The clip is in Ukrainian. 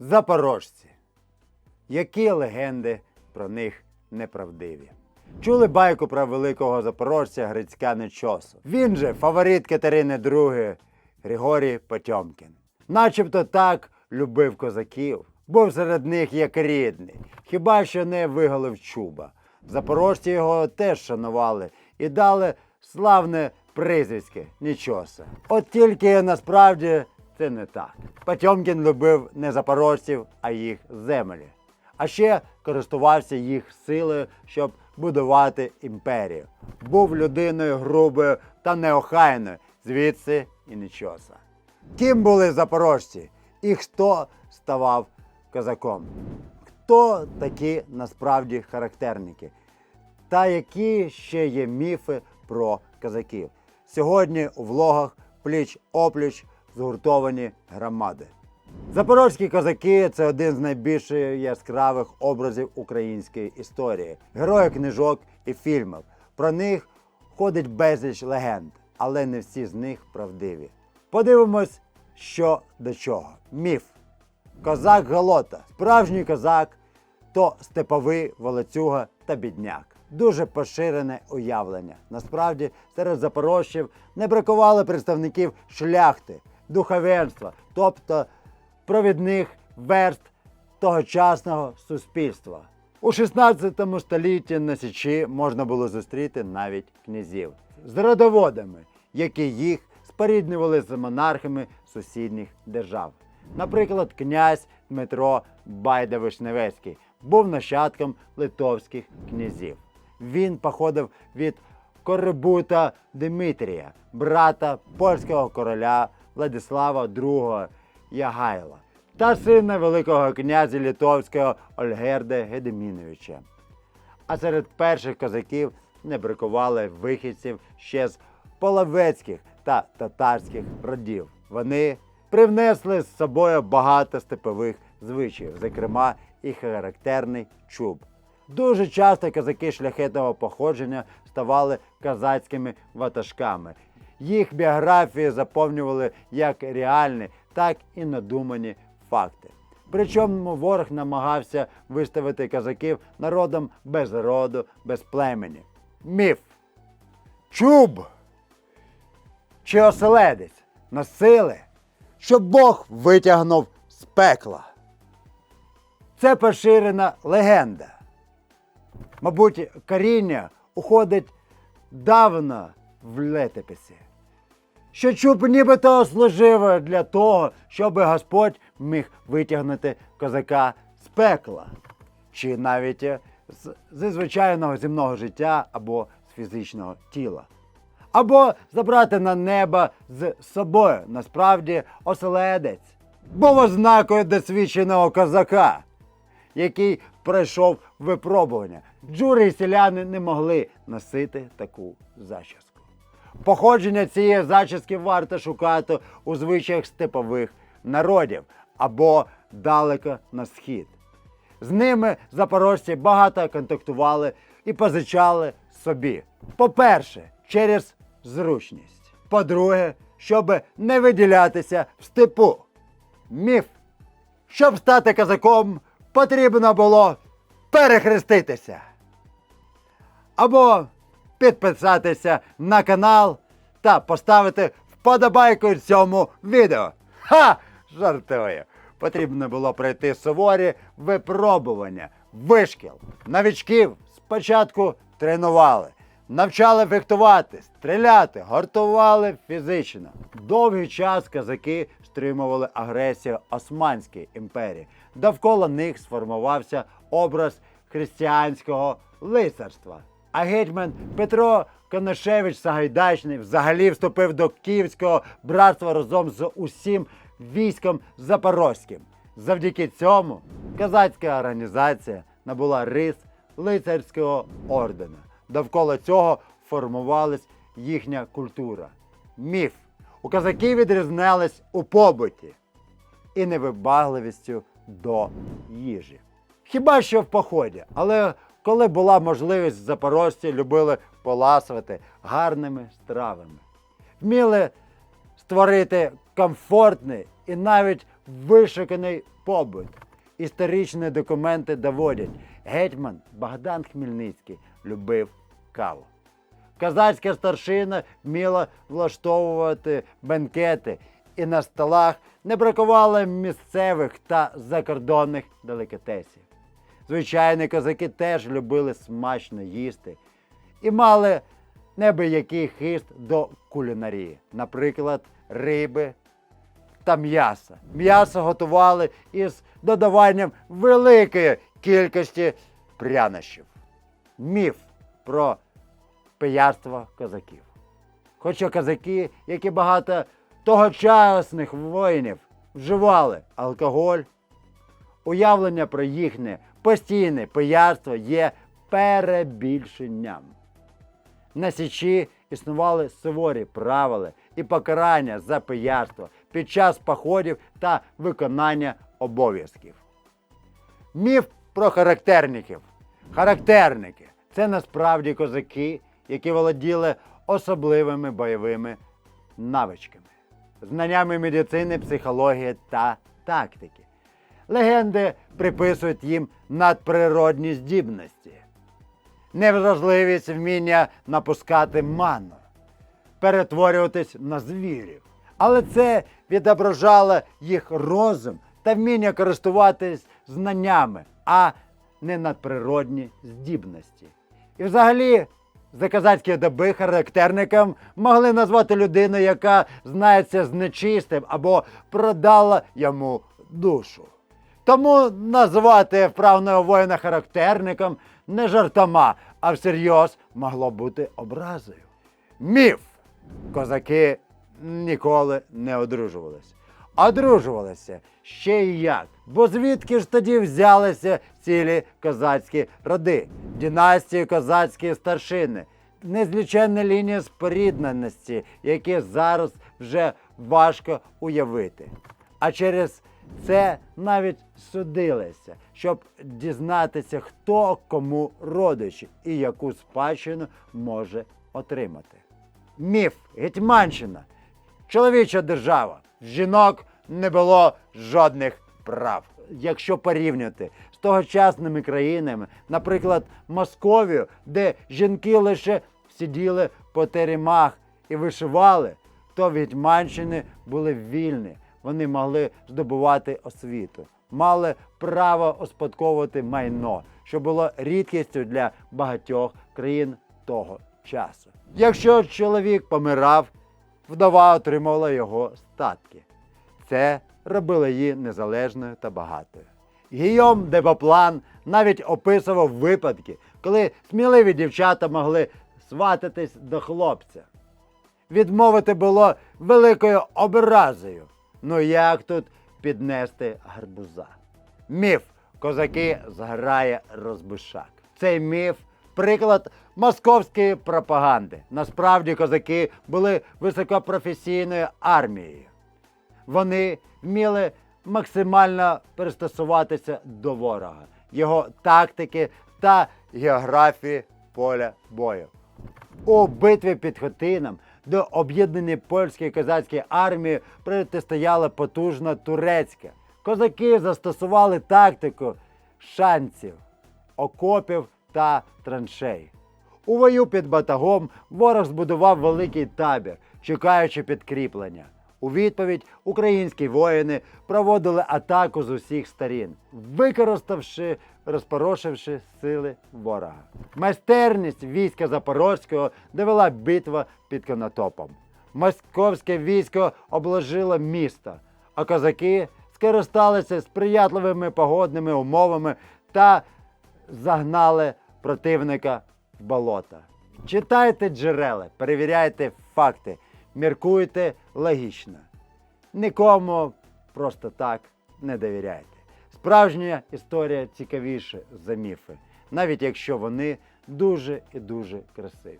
Запорожці. Які легенди про них неправдиві? Чули байку про великого запорожця Грицька Нечосу. Він же фаворит Катерини II Григорій Потьомкін. Начебто так любив козаків, був серед них як рідний, хіба що не виголив чуба. Запорожці його теж шанували і дали славне прізвиське Нічоса. От тільки насправді це не так. Потьомкін любив не запорожців, а їх землі. А ще користувався їх силою, щоб будувати імперію. Був людиною грубою та неохайною, звідси і нічоса. Ким були запорожці і хто ставав козаком? Хто такі насправді характерники? Та які ще є міфи про козаків? Сьогодні у влогах пліч опліч згуртовані громади. Запорозькі козаки це один з найбільш яскравих образів української історії, герої книжок і фільмів. Про них ходить безліч легенд, але не всі з них правдиві. Подивимось, що до чого. Міф. Козак Голота. Справжній козак то степовий волоцюга та бідняк. Дуже поширене уявлення. Насправді, серед запорожців не бракувало представників шляхти, духовенства, тобто провідних верст тогочасного суспільства. У 16 столітті на Січі можна було зустріти навіть князів з родоводами, які їх споріднювали з монархами сусідніх держав. Наприклад, князь Дмитро Байда-Вишневецький був нащадком литовських князів. Він походив від Корибута Димитрія, брата польського короля Владислава II Ягайла та сина великого князя Литовського Ольгерда Гедеміновича. А серед перших козаків не бракували вихідців ще з половецьких та татарських родів. Вони привнесли з собою багато степових звичаїв, зокрема і характерний чуб. Дуже часто козаки шляхетного походження ставали козацькими ватажками. Їх біографії заповнювали як реальні, так і надумані факти. Причому ворог намагався виставити козаків народом без роду, без племені. Міф. Чуб чи оселедець носили, щоб Бог витягнув з пекла. Це поширена легенда. Мабуть, коріння уходить давно в летописі. Що чуб нібито служив для того, щоб Господь міг витягнути козака з пекла, чи навіть е, з, зі звичайного земного життя або з фізичного тіла. Або забрати на небо з собою, насправді, оселедець, був ознакою досвідченого козака який пройшов випробування. Джури і селяни не могли носити таку зачіску. Походження цієї зачіски варто шукати у звичаях степових народів або далеко на схід. З ними запорожці багато контактували і позичали собі. По-перше, через зручність. По-друге, щоб не виділятися в степу. Міф. Щоб стати козаком, потрібно було перехреститися. Або підписатися на канал та поставити вподобайку цьому відео. Ха! Жартую. Потрібно було пройти суворі випробування, вишкіл. Новічків спочатку тренували, навчали фехтувати, стріляти, гартували фізично. Довгий час казаки стримували агресію Османської імперії. Довкола них сформувався образ християнського лицарства. А гетьман Петро Коношевич Сагайдачний взагалі вступив до Київського братства разом з усім військом Запорозьким. Завдяки цьому козацька організація набула рис лицарського ордена. Довкола цього формувалась їхня культура. Міф. У козаків відрізнялись у побуті і невибагливістю до їжі. Хіба що в поході, але коли була можливість, запорожці любили поласувати гарними стравами. Вміли створити комфортний і навіть вишуканий побут. Історичні документи доводять, гетьман Богдан Хмельницький любив каву. Казацька старшина вміла влаштовувати бенкети, і на столах не бракувало місцевих та закордонних делікатесів. Звичайні козаки теж любили смачно їсти і мали небиякий хист до кулінарії, наприклад, риби та м'яса. М'ясо готували із додаванням великої кількості прянощів. Міф про пияцтво козаків. Хоча козаки, як і багато тогочасних воїнів, вживали алкоголь, уявлення про їхнє постійне пияцтво є перебільшенням. На Січі існували суворі правила і покарання за пияцтво під час походів та виконання обов'язків. Міф про характерників. Характерники це насправді козаки, які володіли особливими бойовими навичками, знаннями медицини, психології та тактики. Легенди приписують їм надприродні здібності, невразливість вміння напускати ману, перетворюватись на звірів. Але це відображало їх розум та вміння користуватись знаннями, а не надприродні здібності. І взагалі, за козацькі доби характерником могли назвати людину, яка знається з нечистим або продала йому душу. Тому назвати вправного воїна характерником не жартома, а всерйоз могло бути образою. Міф. Козаки ніколи не одружувалися. Одружувалися ще й як. Бо звідки ж тоді взялися цілі козацькі роди, династії козацькі старшини, незліченна лінія спорідненості, які зараз вже важко уявити. А через це навіть судилися, щоб дізнатися, хто кому родичі і яку спадщину може отримати. Міф Гетьманщина. Чоловіча держава. Жінок не було жодних прав. Якщо порівняти з тогочасними країнами, наприклад, Московію, де жінки лише сиділи по теремах і вишивали, то в Гетьманщини були вільні. Вони могли здобувати освіту, мали право успадковувати майно, що було рідкістю для багатьох країн того часу. Якщо чоловік помирав, вдова отримувала його статки. Це робило її незалежною та багатою. Гійом де Боплан навіть описував випадки, коли сміливі дівчата могли свататись до хлопця. Відмовити було великою образою. Ну як тут піднести гарбуза? Міф козаки зграє розбишак. Цей міф приклад московської пропаганди. Насправді козаки були високопрофесійною армією. Вони вміли максимально пристосуватися до ворога, його тактики та географії поля бою. У битві під Хотином до об'єднаної польської козацької армії протистояла потужна турецька. Козаки застосували тактику шанців, окопів та траншей. У бою під батагом ворог збудував великий табір, чекаючи підкріплення. У відповідь українські воїни проводили атаку з усіх сторін, використавши, розпорошивши сили ворога. Майстерність війська Запорозького довела битва під Конотопом. Московське військо обложило місто, а козаки скористалися сприятливими погодними умовами та загнали противника в болото. Читайте джерела, перевіряйте факти, міркуйте логічно. Нікому просто так не довіряйте. Справжня історія цікавіше за міфи, навіть якщо вони дуже і дуже красиві.